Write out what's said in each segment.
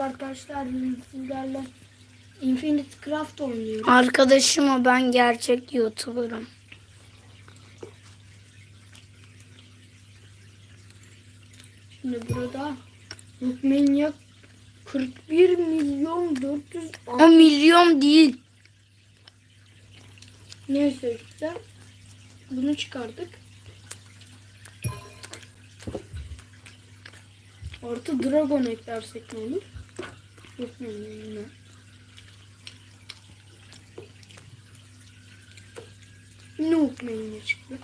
Arkadaşlar sizlerle Infinite Craft oynuyoruz. Arkadaşım o ben gerçek YouTuber'ım. Şimdi burada Rookmania 41 milyon 400 O milyon değil. neyse işte bunu çıkardık. Artı Dragon eklersek ne olur? Rookmania yine. Çıktı.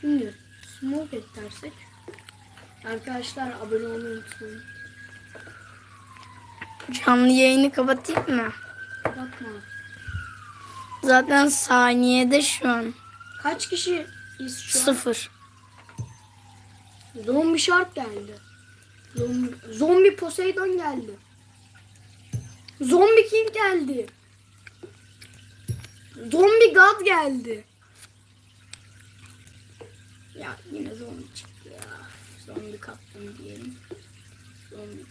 Şimdi smoke eklersek Arkadaşlar abone olmayı unutmayın. Canlı yayını kapatayım mı? Bakma. Zaten saniyede şu an. Kaç kişiyiz şu an? Sıfır. Zombi Shark geldi. Zombi, zombi Poseidon geldi. Zombi King geldi. Zombi God geldi. Ya yine zombi çıktı ya. Zombi kaptan diyelim. Zombi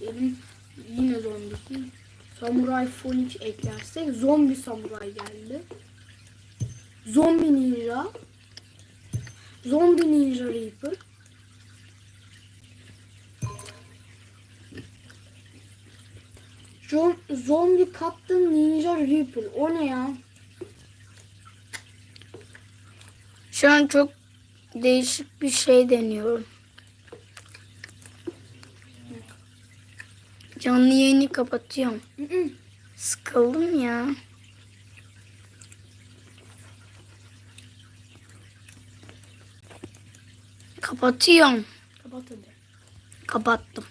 diyelim. Yine zombi King. Samurai Phoenix eklersek zombi samuray geldi. Zombi ninja. Zombi Ninja Reaper. Zom zombi Captain Ninja Reaper. O ne ya? Şu an çok değişik bir şey deniyorum. Canlı yayını kapatıyorum. Sıkıldım ya. Kapatıyorum. Kapat hadi. Kapattım.